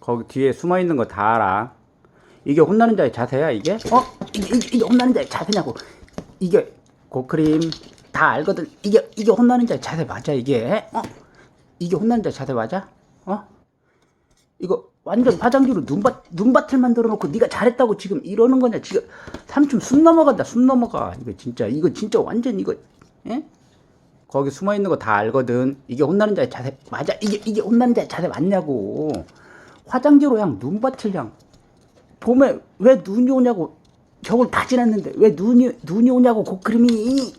거기 뒤에 숨어 있는 거 다 알아. 이게 혼나는 자의 자세야 이게? 어? 이게, 이게, 이게 혼나는 자의 자세냐고? 이게 코크림 다 알거든. 이게 이게 혼나는 자의 자세 맞아 이게? 어? 이게 혼나는 자의 자세 맞아? 어? 이거 완전 화장지로 눈밭 눈밭을 만들어 놓고 네가 잘했다고 지금 이러는 거냐? 지금 삼촌 숨 넘어간다. 숨 넘어가. 이거 진짜 이거 진짜 완전 이거 예? 거기 숨어 있는 거 다 알거든. 이게 혼나는 자의 자세 맞아. 이게 이게 혼나는 자의 자세 맞냐고. 화장지로 양 눈밭을 양 봄에 왜 눈이 오냐고 겨울 다 지났는데 왜 눈이 눈이 오냐고 고크림이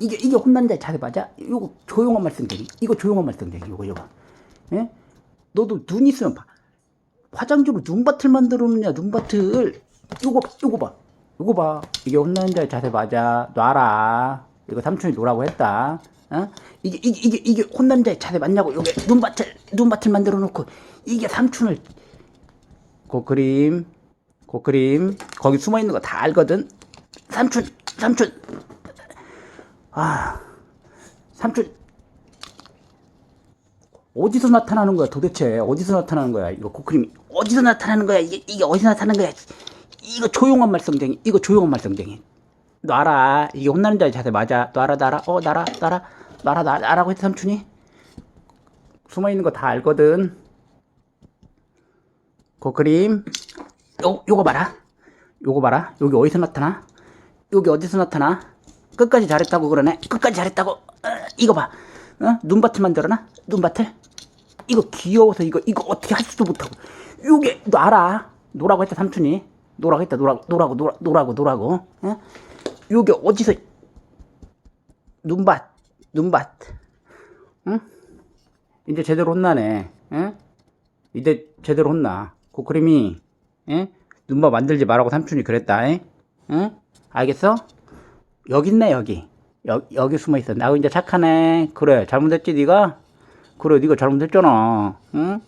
이게 이게 혼나는 자의 자세 맞아? 이거 조용한 말씀 되기. 이거 조용한 말씀 되기. 이거 이거. 예? 너도 눈 있으면 봐. 화장지로 눈밭을 만들어 놓냐 눈밭을 요거 요거 봐 요거 봐 이게 혼나는 자의 자세 맞아 놔라 이거 삼촌이 놓라고 했다. 어? 이게 이게 이게 이게 혼나는 자의 자세 맞냐고 요게 눈밭을 눈밭을 만들어 놓고 이게 삼촌을 고크림 고크림 거기 숨어 있는 거 다 알거든. 삼촌 삼촌. 아 삼촌. 어디서 나타나는 거야 도대체? 어디서 나타나는 거야? 이거 고크림이 어디서 나타나는 거야? 이게 이게 어디서 나타나는 거야? 이거 조용한 말썽쟁이 이거 조용한 말썽쟁이 놔라. 이게 혼나는 자의 자세 맞아. 놔라 놔라. 어 놔라 놔라. 놔라 놔- 놔라고 했지 삼촌이? 숨어 있는 거 다 알거든. 고크림. 요 요거 봐라. 요거 봐라. 여기 어디서 나타나? 여기 어디서 나타나? 끝까지 잘했다고 그러네. 끝까지 잘했다고. 어, 이거 봐. 어? 눈밭을 만들어놔? 눈밭을? 이거 귀여워서 이거 이거 어떻게 할 수도 못하고. 요게 놔라. 노라고 했다 삼촌이. 노라고 했다 노라고 노라고 노라, 노라고 노라고. 어? 요게 어디서 눈밭 눈밭 응? 이제 제대로 혼나네 응? 이제 제대로 혼나 고크림이 응? 눈밭 만들지 말라고 삼촌이 그랬다 응? 응? 알겠어? 여기 있네 여기 여, 여기 숨어 있어 나 이제 착하네 그래 잘못했지 네가 그래 네가 잘못했잖아 응?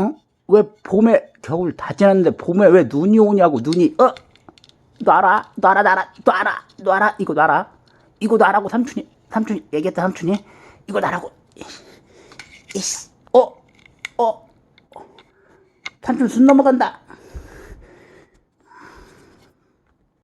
응? 왜 봄에 겨울 다 지났는데 봄에 왜 눈이 오냐고 눈이 어 놔라 놔라 놔라 놔라 놔라. 이거 놔라. 이거 놔라고 삼촌이 삼촌이 얘기했다 삼촌이. 이거 놔라고. 이씨. 어어. 삼촌 숨 넘어간다